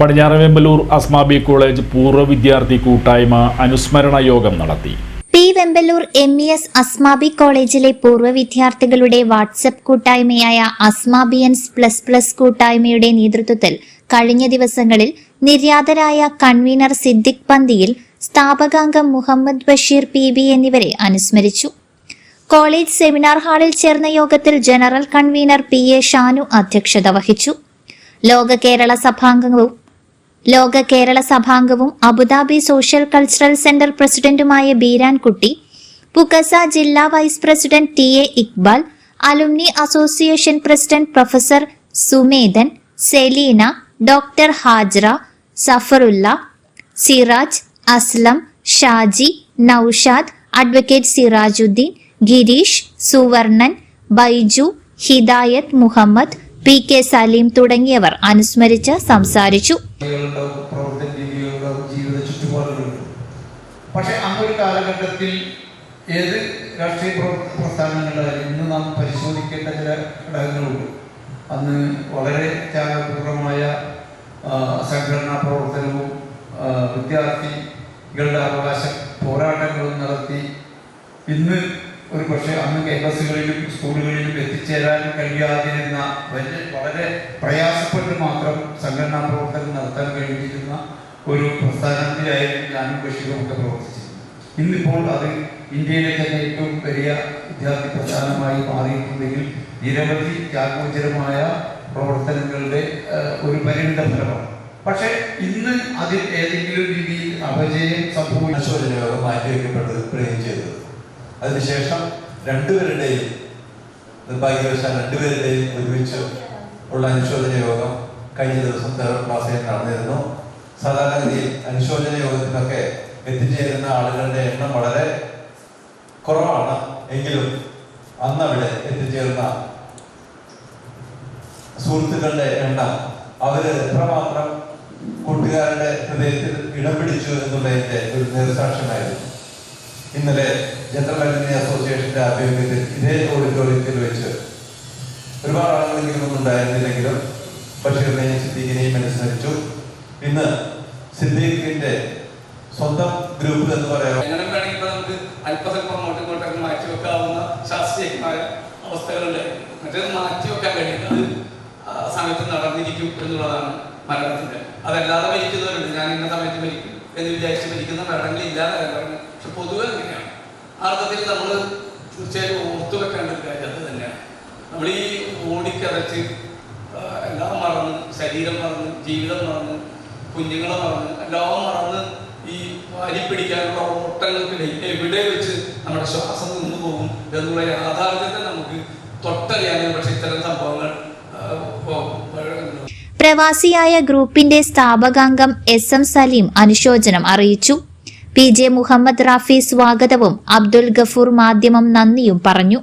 പടിഞ്ഞാറവെമ്പലൂർ Asmabi college പൂർവ വിദ്യാർത്ഥി കൂട്ടായ്മ അനുസ്മരണ യോഗം നടത്തി. P Vemballur M E S Asmabi കോളേജിലെ പൂർവ വിദ്യാർത്ഥികളുടെ വാട്സപ്പ് കൂട്ടായ്മയായ അസ്മാബിയൻസ് പ്ലസ് പ്ലസ് കൂട്ടായ്മയുടെ നേതൃത്വത്തിൽ കഴിഞ്ഞ ദിവസങ്ങളിൽ നിര്യാതരായ കൺവീനർ സിദ്ദിഖ് പന്തിയിൽ സ്ഥാപകാംഗം മുഹമ്മദ് ബഷീർ പി ബി എന്നിവരെ അനുസ്മരിച്ചു. കോളേജ് സെമിനാർ ഹാളിൽ ചേർന്ന യോഗത്തിൽ general convener P A Shanu അധ്യക്ഷത വഹിച്ചു. ലോക കേരള സഭാംഗവും ലോക Kerala സഭാംഗവും Abu Dhabi social cultural centre പ്രസിഡന്റുമായ ബീരാൻകുട്ടി പുക്കസ ജില്ലാ vice president T A Iqbal alumni association president professor Sumedhan Selina doctor Hajra Zafarulla Siraj Aslam Shaji Noushad advocate Sirajuddin Girish Suvarnan Baiju Hidayath Muhammad P K Saleem തുടങ്ങിയവർ അനുസ്മരിച്ച് സംസാരിച്ചു. പക്ഷെ അന്നൊരു കാലഘട്ടത്തിൽ ഏത് രാഷ്ട്രീയ പ്രസ്ഥാനങ്ങളിലായാലും ഇന്ന് നാം പരിശോധിക്കേണ്ട ചില ഘടകങ്ങളുണ്ട്. അന്ന് വളരെ ത്യാഗപൂർവമായ സംഘടനാ പ്രവർത്തനവും വിദ്യാർത്ഥികളുടെ അവകാശ പോരാട്ടങ്ങളും നടത്തി ഇന്ന് ഒരു പക്ഷേ അന്ന് ക്യാമ്പസുകളിലും സ്കൂളുകളിലും എത്തിച്ചേരാൻ കഴിയാതിരുന്ന വലിയ വളരെ പ്രയാസപ്പെട്ട് മാത്രം സംഘടനാ പ്രവർത്തനം നടത്താൻ കഴിഞ്ഞിരുന്ന ഒരു പ്രസ്ഥാനത്തിലായിരുന്നു ഞാനും കൃഷികളൊക്കെ പ്രവർത്തിച്ചിരുന്നത്. ഇന്നിപ്പോൾ അത് ഇന്ത്യയിലെ തന്നെ ഏറ്റവും വലിയ വിദ്യാർത്ഥി പ്രസ്ഥാനമായി മാറിയിട്ടുണ്ടെങ്കിൽ നിരവധി ത്യാഗോചരമായ പ്രവർത്തനങ്ങളുടെ ഒരു പരിണിത ഫലമാണ്. പക്ഷേ ഇന്ന് അതിൽ ഏതെങ്കിലും രീതിയിൽ അപജയം സംഭവിച്ചു. മാറ്റി വയ്ക്കപ്പെട്ടത് പ്രേം ചെയ്തത്. അതിനുശേഷം രണ്ടുപേരുടെയും നിർഭാഗ്യവശാൽ രണ്ടുപേരുടെയും ഒരുമിച്ച് ഉള്ള അനുശോചന യോഗം കഴിഞ്ഞ ദിവസം തേർഡ് ക്ലാസ്സിൽ നടന്നിരുന്നു. സാധാരണഗതിയിൽ അനുശോചന യോഗത്തിനൊക്കെ എത്തിച്ചേരുന്ന ആളുകളുടെ എണ്ണം വളരെ കുറവാണ് എങ്കിലും അന്ന് അവിടെ എത്തിച്ചേർന്ന സുഹൃത്തുക്കളുടെ എണ്ണം അവർ എത്രമാത്രം കൂട്ടുകാരുടെ ഹൃദയത്തിൽ ഇടം പിടിച്ചു എന്നുള്ളതിന്റെ ഒരു നേർസാക്ഷ്യമായിരുന്നു. ഇന്നലെ ജനറൽ അലുമിനി അസോസിയേഷന്റെ ആഭിമുഖ്യത്തിൽ ഇതേ ഓഡിറ്റോറിയത്തിൽ വെച്ച് ഒരുപാട് ആളുകളെങ്കിലും ഉണ്ടായിരുന്നില്ലെങ്കിലും ബഷീറിനെയും സിദ്ദീഖിനെയും അനുസരിച്ചു. ഇന്ന് സിദ്ദീഖിന്റെ സ്വന്തം ഗ്രൂപ്പ് എന്ന് പറയാം. എങ്ങനെ വേണമെങ്കിൽ നമുക്ക് അല്പസ്വല്പം അങ്ങോട്ടും ഇങ്ങോട്ടൊക്കെ മാറ്റി വെക്കാവുന്ന ശാസ്ത്രീയമായ അവസ്ഥകളുണ്ട്. മറ്റേത് മാറ്റി വെക്കാൻ കഴിയുന്നത് സമയത്ത് നടന്നിരിക്കും എന്നുള്ളതാണ് മരണത്തിന്റെ. അതല്ലാതെ മരിക്കുന്നവരുണ്ട്. ഞാൻ ഇന്ന സമയത്ത് മരിക്കും. എന്ന് വിചാരിച്ച് പിടിക്കുന്ന ഇല്ലാതെ പറഞ്ഞു പക്ഷെ പൊതുവെ അങ്ങനെയാണ്. അർത്ഥത്തിൽ നമ്മൾ തീർച്ചയായും ഓർത്തു വെക്കേണ്ട ഒരു കാര്യം അത് തന്നെയാണ്. നമ്മൾ ഈ ഓടിക്കതച്ച് എല്ലാം മറന്ന് ശരീരം മറന്ന് ജീവിതം മറന്ന് കുഞ്ഞുങ്ങളെ മറന്ന് എല്ലാം മറന്ന് ഈ വാരി പിടിക്കാനുള്ള ഓട്ടങ്ങൾക്കിടയിൽ എവിടെ വെച്ച് നമ്മുടെ ശ്വാസം നിന്നു പോകും എന്നുള്ള യാഥാർത്ഥ്യത്തെ നമുക്ക് തൊട്ടറിയാനും പക്ഷെ ഇത്തരം സംഭവങ്ങൾ പ്രവാസിയായ ഗ്രൂപ്പിന്റെ സ്ഥാപകാംഗം എസ് എം സലീം അനുശോചനം അറിയിച്ചു. പി ജെ മുഹമ്മദ് റാഫി സ്വാഗതവും അബ്ദുൽ ഗഫൂർ മാധ്യമം നന്ദിയും പറഞ്ഞു.